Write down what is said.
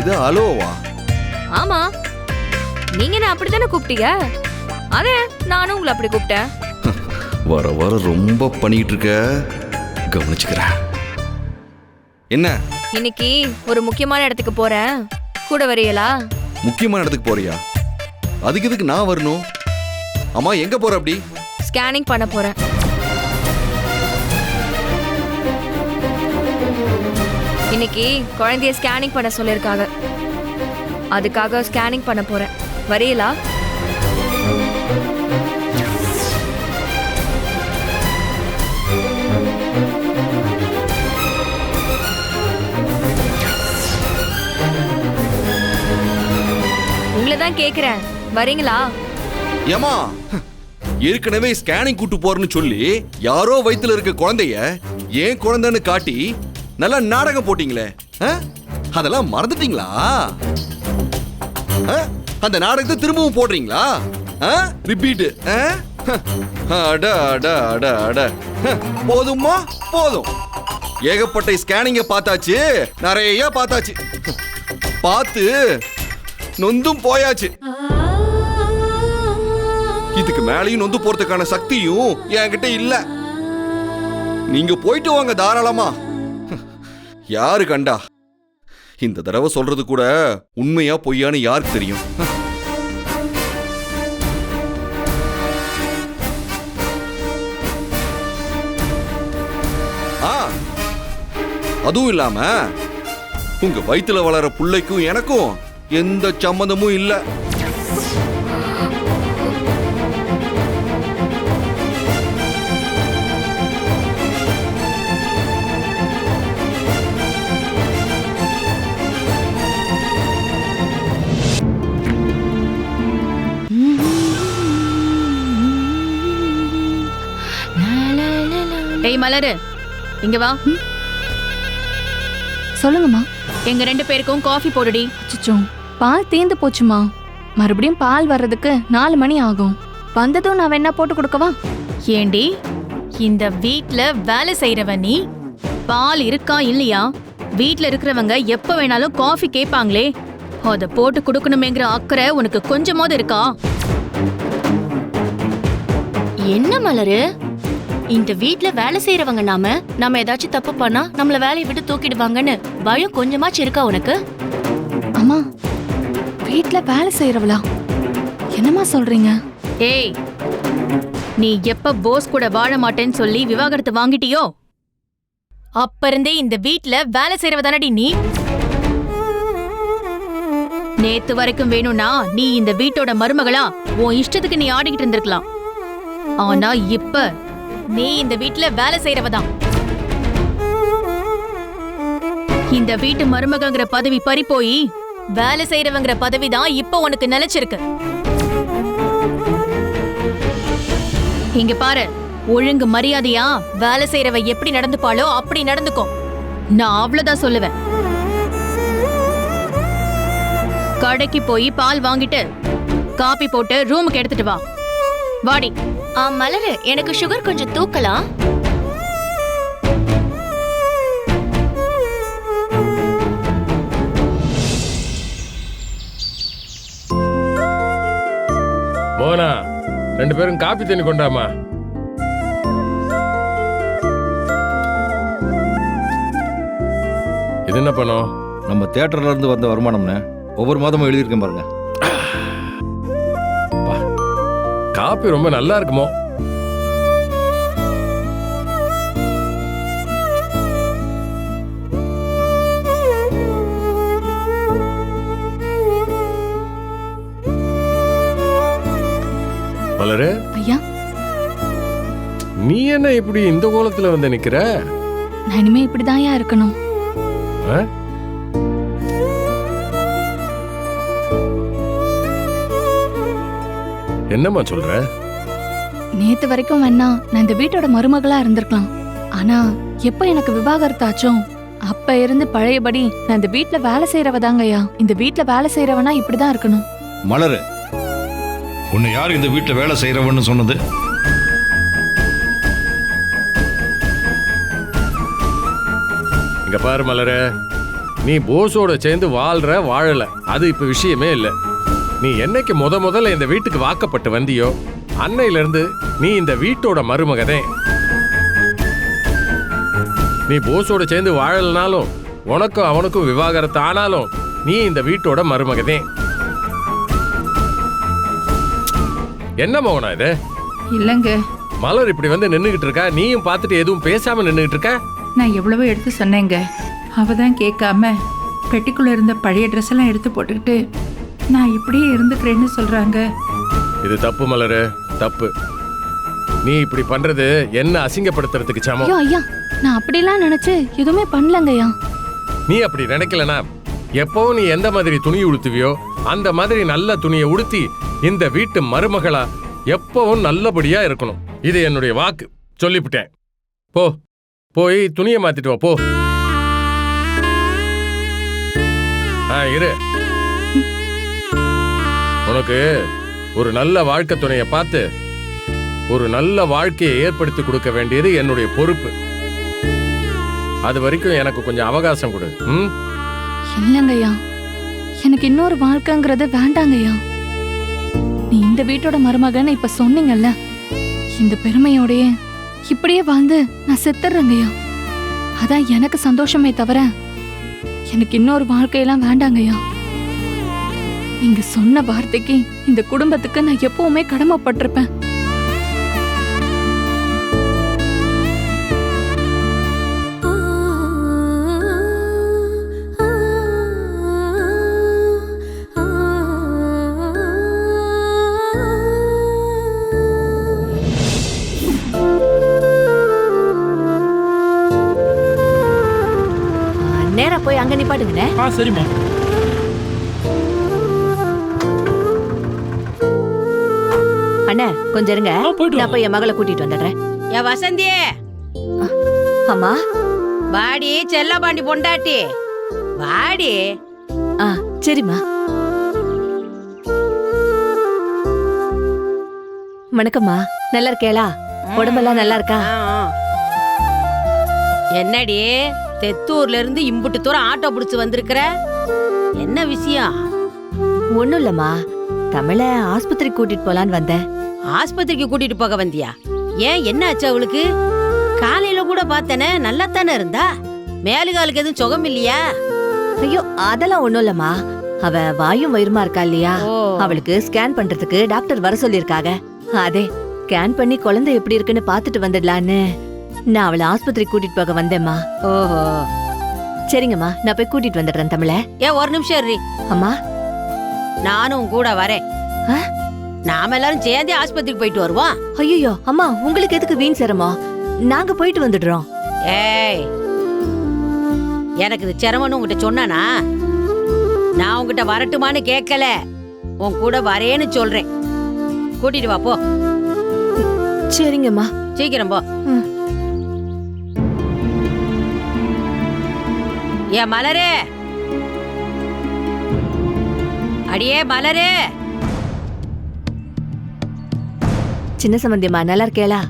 இது அலோவா? ஆமா. நீங்க என்ன அப்படித்தானே கூப்பிட்டீங்க? அதே நானும் உங்களை அப்படி கூப்பிட்டேன். வர வர ரொம்ப பண்ணிட்டு இருக்க. கவனிச்சுக்கிறேன். என்ன? இன்னைக்கு ஒரு முக்கியமான இடத்துக்கு போறேன். கூட வரீங்களா முக்கியமான இடத்துக்கு போறியா? அதுக்கு எதுக்கு நான் வரணும்? அம்மா எங்க போற அப்படி? ஸ்கேனிங் பண்ண போறேன். இன்னைக்கு குழந்தைய ஸ்கேனிங் பண்ண சொல்லியிருக்காங்க. அதுக்காக ஸ்கேனிங் பண்ண போறேன். வரீங்களா உங்களை தான் கேக்குறேன். வரீங்களா ஏமா ஏற்கனவே ஸ்கேனிங் கூட்டு போறேன்னு சொல்லி யாரோ வயித்துல இருக்க குழந்தைய ஏன் குழந்தைன்னு காட்டி நல்லா நாடகம் போட்டீங்களே? அதெல்லாம் மறந்துட்டீங்களா? அந்த நாடகத்தை திரும்பவும் போடுறீங்களா? ரிப்பீட் அட அட அட அட. போதுமா போதும். ஏகப்பட்ட ஸ்கேனிங்க பார்த்தாச்சு. நிறைய பார்த்தாச்சு. பார்த்து நொந்தும் போயாச்சு. இதுக்கு மேலேயும் நொந்து போறதுக்கான சக்தியும் என்கிட்ட இல்ல. நீங்க போயிட்டு வாங்க தாராளமா. யாரு கண்டா? இந்த தடவை சொல்றது கூட உண்மையா பொய்யான்னு யாருக்கு தெரியும்? ஆ அதுவும் இல்லாம உங்க வயித்துல வளர பிள்ளைக்கும் எனக்கும் எந்த சம்மந்தமும் இல்லை. டேய் மலரு. இங்க வா. சொல்லுங்கம்மா. எங்க ரெண்டு பேருக்கும் காஃபி போடுடி. அச்சச்சோ. பால் தீந்து போச்சுமா? மறுபடியும் பால் வர்றதுக்கு நாலு மணி ஆகும். வந்ததும் நான் வேணா போட்டு கொடுக்கவா? ஏண்டி இந்த வீட்ல வேலை செய்யறவ நீ? பால் இருக்கா இல்லையா? வீட்ல இருக்கிறவங்க எப்ப வேணாலும் காஃபி கேட்பாங்களே. அத போட்டு கொடுக்கணுமேங்கிற அக்கறை உனக்கு கொஞ்சமாவது இருக்கா? என்ன மலரு? இந்த வீட்ல வேலை செய்யறவங்க நாம நம்ம ஏதாச்சும் தப்பு பண்ணா நம்மள வேலையை விட்டு தூக்கிடுவாங்கன்னு பயம் கொஞ்சமாச்சும் இருக்கா உனக்கு? அம்மா வீட்ல வேலை செய்யறவளா என்னம்மா சொல்றீங்க? ஏய் நீ எப்ப போஸ் கூட வாழ மாட்டேன்னு சொல்லி விவாகரத்து வாங்கிட்டியோ? அப்ப இருந்தே இந்த வீட்ல வேலை செய்யறவ தானடி நீ? நேத்து வரைக்கும் வேணும்னா நீ இந்த வீட்டோட மருமகளா உன் இஷ்டத்துக்கு நீ ஆடிக்கிட்டு இருந்திருக்கலாம். ஆனா இப்ப நீ இந்த வீட்ல வேலை செய்யறவ தான் இந்த வீட்டு மருமகங்கிற பதவி பறி போய் வேலை செய்யறவங்கிற பதவி தான் இப்ப உனக்கு நிலைச்சிருக்கு. இங்க பாரு ஒழுங்கு மரியாதையா வேலை செய்யறவ எப்படி நடந்துப்பாளோ அப்படி நடந்துக்கோ. நான் அவ்வளவுதான் சொல்லுவேன். கடைக்கு போய் பால் வாங்கிட்டு காபி போட்டு ரூமுக்கு எடுத்துட்டு வா. வாடி. ஆ மலரு எனக்கு சுகர் கொஞ்சம் தூக்கலாம். மோனா ரெண்டு பேரும் காப்பி தண்ணி கொண்டாமா? இது என்ன பணம்? நம்ம தியேட்டர்ல இருந்து வந்த வருமானம்னு ஒவ்வொரு மாதமும் எழுதியிருக்கேன் பாருங்க. காப்பி ரொம்ப நல்லா இருக்குமோ? மலரு? ஐயா? நீ என்ன இப்படி இந்த கோலத்துல வந்து நிக்கிற? நான் இனிமே இப்படிதான்யா இருக்கணும். ஆ? என்னம்மா சொல்ற? நேத்து வரைக்கும் வேணா நான் இந்த வீட்டோட மருமகளா இருந்திருக்கலாம். ஆனா எப்ப எனக்கு விவாகரத்து ஆச்சோ அப்ப இருந்து பழையபடி நான் இந்த வீட்ல வேலை செய்யறவ தாங்கய்யா இந்த வீட்ல வேலை செய்யறவனா இப்படிதான் இருக்கணும். மலரு உன்னை யார் இந்த வீட்டில் வேலை செய்கிறவன்னு சொன்னது? இங்க பாரு மலர நீ போஸோட சேர்ந்து வாழ்ற வாழல. அது இப்ப விஷயமே இல்ல. நீ என்னைக்கு முத முதல்ல இந்த வீட்டுக்கு வாக்கப்பட்டு வந்தியோ அன்னையில இருந்து நீ இந்த வீட்டோட மருமகதே நீ போஸோட சேர்ந்து வாழலனாலும் உனக்கும் அவனுக்கும் விவாகரத்து ஆனாலும் நீ இந்த வீட்டோட மருமகதே என்ன மோகனா இது? இல்லைங்க. மலர் இப்படி வந்து நின்னுகிட்டு இருக்கா? நீயும் பார்த்துட்டு எதுவும் பேசாம நின்னுகிட்டு இருக்க? நான் எவ்வளவோ எடுத்து சொன்னேங்க. அவ தான் கேட்காம பெட்டிக்குள்ள இருந்த பழைய ட்ரெஸ் எல்லாம் எடுத்து போட்டுக்கிட்டு நான் இப்படியே இருந்துக்கிறேன்னு சொல்றாங்க. இது தப்பு மலரு. தப்பு. நீ இப்படி பண்றது என்ன அசிங்கப்படுத்துறதுக்கு சமம்? ஐயோ ஐயா. நான் அப்படிலாம் நினைச்சு எதுவுமே பண்ணலங்கய்யா நீ அப்படி நினைக்கலனா எப்பவும் நீ எந்த மாதிரி துணி உடுத்துவியோ அந்த மாதிரி நல்ல துணியை உடுத்தி இந்த வீட்டு மருமகளா எப்பவும் நல்லபடியா இருக்கணும். இது என்னுடைய வாக்கு. சொல்லிவிட்டேன். போ. போய் துணியை மாத்திட்டு வா. போ. ஆ இரு. உனக்கு ஒரு நல்ல வாழ்க்கை துணையை பார்த்து ஒரு நல்ல வாழ்க்கையை ஏற்படுத்தி கொடுக்க வேண்டியது என்னுடைய பொறுப்பு. அது வரைக்கும் எனக்கு கொஞ்சம் அவகாசம் கொடு. ம்? இல்லைங்கய்யா. எனக்கு இன்னொரு வாழ்க்கைங்கிறது வேண்டாங்கய்யா. நீ இந்த வீட்டோட மருமகன்னு இப்ப சொன்னீங்கல்ல இந்த பெருமையோடயே இப்படியே வாழ்ந்து நான் செத்துறேங்கய்யா. அதான் எனக்கு சந்தோஷமே தவிர எனக்கு இன்னொரு வாழ்க்கையெல்லாம் வேண்டாங்கய்யா. நீங்க சொன்ன வார்த்தைக்கு இந்த குடும்பத்துக்கு நான் எப்பவுமே கடமைப்பட்டிருப்பேன். நேரா போய் அங்க நிப்பாட்டுங்கண்ணே. ஆ சரிம்மா. அண்ணே கொஞ்சம் இருங்க. நான். போய் என் மகளை கூட்டிட்டு வந்துடுறேன். என் வசந்தியே அம்மா? வாடி செல்லபாண்டி பொண்டாட்டி. வாடி. ஆ சரிம்மா. வணக்கம்மா. நல்லா இருக்கேளா? உடம்பெல்லாம் நல்லா இருக்கா. என்னடி தெத்தூர்ல இருந்து இம்புட்டு தூரம் ஆட்டோ பிடிச்சு வந்திருக்கிற? என்ன விஷயம்? ஒண்ணும் இல்லம்மா. தமிழ ஆஸ்பத்திரி கூட்டிட்டு போலான்னு வந்தேன். ஆஸ்பத்திரிக்கு கூட்டிட்டு போக வந்தியா? ஏன் என்ன ஆச்சு அவளுக்கு? காலையில கூட பார்த்தனே நல்லா தானே இருந்தா மேலுகாலுக்கு எதுவும் சுகம் இல்லையா? ஐயோ அதெல்லாம் ஒண்ணும் இல்லம்மா. அவ வாயும் வயிறுமா இருக்கா இல்லையா? அவளுக்கு ஸ்கேன் பண்றதுக்கு டாக்டர் வர சொல்லிருக்காங்க அதே ஸ்கேன் பண்ணி குழந்தை எப்படி இருக்குன்னு பாத்துட்டு வந்துடலான்னு. நான் அவளை ஆஸ்பத்திரி கூட்டிட்டு போக வந்தேம்மா. ஓஹோ. சரிங்கம்மா நான் போய் கூட்டிட்டு வந்துடுறேன் தமிழ. ஏன் ஒரு நிமிஷம் அம்மா. நானும் கூட வரேன்? நாம எல்லாரும் சேர்ந்தே ஆஸ்பத்திரிக்கு போயிட்டு வருவோம். ஐயோ அம்மா உங்களுக்கு எதுக்கு வீண் சிரமம்? நாங்க போயிட்டு வந்துடுறோம். ஏய் எனக்கு இது சிரமம்னு உங்ககிட்ட சொன்னானா? நான் உங்ககிட்ட வரட்டுமான்னு கேட்கல. உன் கூட வரேன்னு சொல்றேன். கூட்டிட்டு வா போ. சரிங்கம்மா. சீக்கிரம் போ. ஏ மலரே. அடியே மலரே. சின்ன சம்பந்தியம்மா நல்லா இருக்கேளா